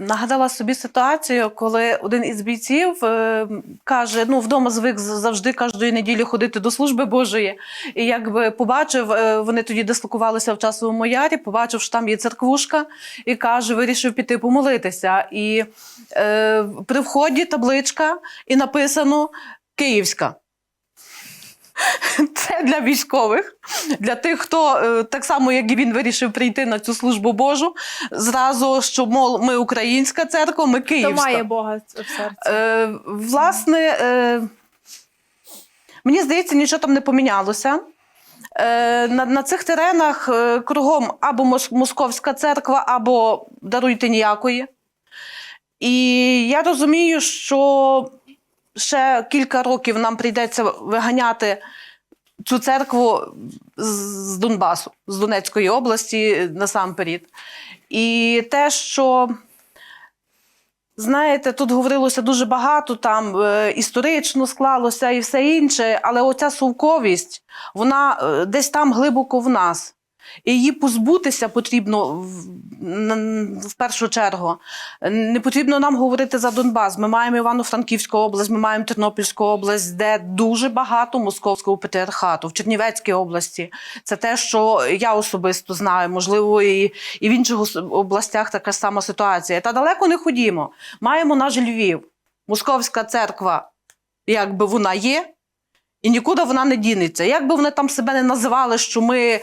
Нагадала собі ситуацію, коли один із бійців е, каже: ну вдома звик завжди кожної неділі ходити до служби Божої. І якби побачив, е, вони тоді дислокувалися в часовому ярі, побачив, що там є церквушка, і каже, вирішив піти помолитися. І е, при вході табличка, і написано Київська. Це для військових, для тих, хто е, так само, як і він вирішив прийти на цю службу Божу, зразу, що мол, ми українська церква, ми Хто має Бога в серці? Е, власне, е, мені здається, нічого там не помінялося. Е, на, на цих теренах е, кругом або московська церква, або даруйте ніякої. І я розумію, що ще кілька років нам прийдеться виганяти цю церкву з Донбасу, з Донецької області насамперед. І те, що Знаєте, тут говорилося дуже багато, там е, історично склалося і все інше, але оця совковість, вона е, десь там глибоко в нас. І її позбутися потрібно в, першу чергу. Не потрібно нам говорити за Донбас. Ми маємо Івано-Франківську область, ми маємо Тернопільську область, де дуже багато московського патріархату, в Чернівецькій області. Це те, що я особисто знаю. Можливо, і, і в інших областях така сама ситуація. Та далеко не ходімо. Маємо наш Львів. Московська церква, якби вона є, і нікуди вона не дінеться. Як би вони там себе не називали, що ми е,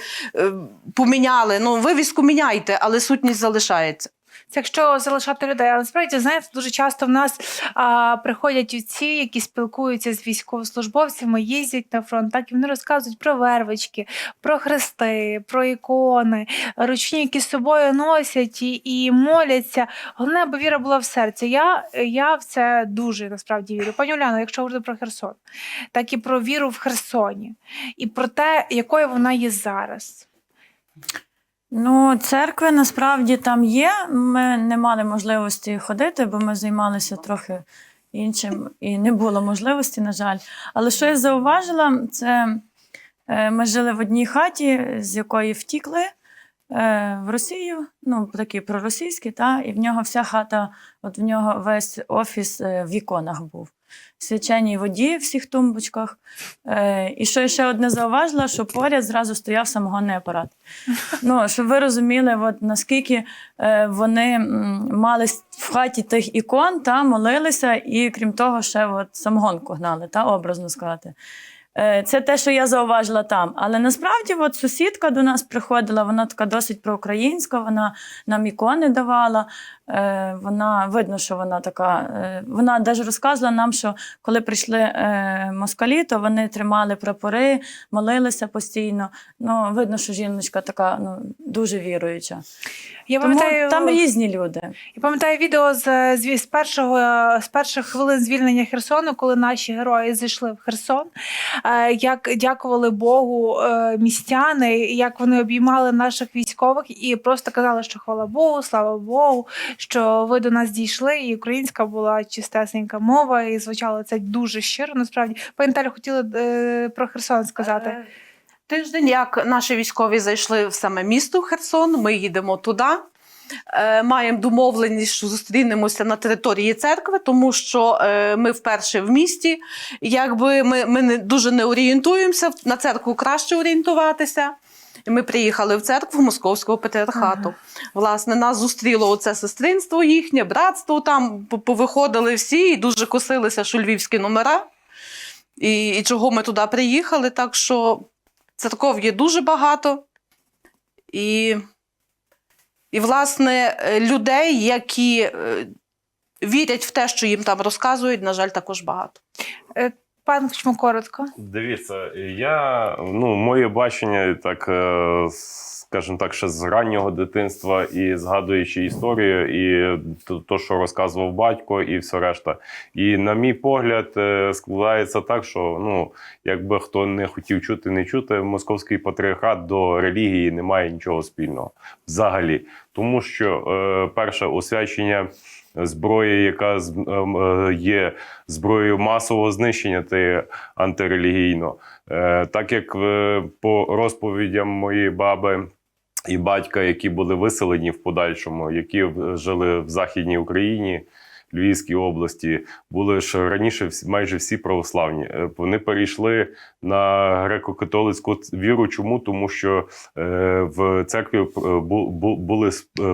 поміняли, ну вивіску міняйте, але сутність залишається. Це якщо залишати людей. Але насправді, знаєте, дуже часто в нас а, приходять отці, які спілкуються з військовослужбовцями, їздять на фронт, так і вони розказують про вервички, про хрести, про ікони, ручні, які з собою носять і, і моляться. Головне, аби віра була в серці. Я, я в це дуже насправді вірю. Пані Уляно, якщо говорити про Херсон, так і про віру в Херсоні, і про те, якою вона є зараз. Ну, церкви насправді там є. Ми не мали можливості ходити, бо ми займалися трохи іншим і не було можливості, на жаль. Але що я зауважила, це е, ми жили в одній хаті, з якої втікли в Росію, ну, такі проросійські, та, і в нього вся хата, от в нього весь офіс е, в іконах був. Свяченій воді в всіх тумбочках. Е, і що я ще одне зауважила, що поряд зразу стояв самогонний апарат. Ну, щоб ви розуміли, от наскільки е, вони мали в хаті тих ікон, та, молилися, і крім того, ще от самогонку гнали, та, образно сказати. Е, Це те, що я зауважила там. Але насправді от сусідка до нас приходила, вона така досить проукраїнська, вона нам ікони давала. Е, Вона видно, що вона така. е, Вона навіть розказувала нам, що коли прийшли е, москалі, то вони тримали прапори, молилися постійно. Ну, видно, що жіночка така ну, дуже віруюча. Я Тому пам'ятаю, там різні люди. Я пам'ятаю відео з, з, з, першого, з перших хвилин звільнення Херсону, коли наші герої зайшли в Херсон, як дякували Богу містяни, як вони обіймали наших військових і просто казали, що хвала Богу, слава Богу, що ви до нас дійшли, і українська була чистесенька мова, і звучало це дуже щиро. Насправді, пані Наталя, хотіла е, про Херсон сказати. Е, Тиждень, як наші військові зайшли в саме місто Херсон, ми їдемо туди. Е, Маємо домовленість, що зустрінемося на території церкви, тому що е, ми вперше в місті. Якби ми, ми не дуже не орієнтуємося, на церкву краще орієнтуватися. І Ми приїхали в церкву Московського патріархату. Власне, нас зустріло оце сестринство їхнє, братство. Там повиходили всі і дуже косилися, що львівські номера. І, і чого ми туди приїхали. Так що церков є дуже багато. І, і власне, е, людей, які е, вірять в те, що їм там розказують, на жаль, також багато. Пан Кучмо, коротко. Дивіться, я ну, моє бачення, так е, скажімо так, ще з раннього дитинства і згадуючи історію, і то, то, що розказував батько, і все решта. І на мій погляд, е, складається так, що ну, якби хто не хотів чути, не чути, московський патріархат до релігії не має нічого спільного взагалі. Тому що е, перше освячення зброї, яка ем, е, є зброєю масового знищення, є антирелігійно. Е, Так як е, по розповідям моєї баби. і батька, які були виселені в подальшому, які жили в Західній Україні. Львівській області були ж раніше майже всі православні. Е, Вони перейшли на греко-католицьку віру. Чому? Тому що в церкві бу- бу- були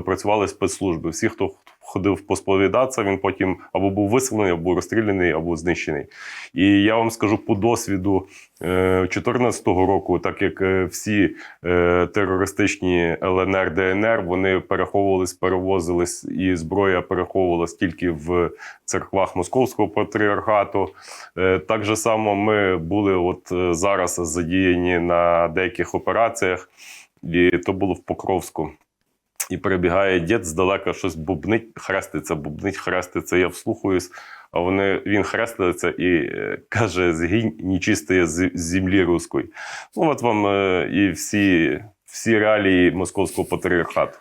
працювали спецслужби. Всі, хто ходив посповідатися, він потім або був виселений, або розстріляний, або знищений. І я вам скажу по досвіду 2014 року, так як е, всі е, терористичні ЛНР, ДНР, вони переховувались, перевозились, і зброя переховувалась тільки в церквах Московського патріархату. Е, Так же само ми були от е, зараз задіяні на деяких операціях, і то було в Покровську. І перебігає дід здалека, щось бубнить, хреститься, бубнить, хреститься. Я вслухаюсь, а вони, він хреститься і е, каже: згінь нечистає з з землі руської. Ну, от вам е, і всі, всі реалії московського патріархату.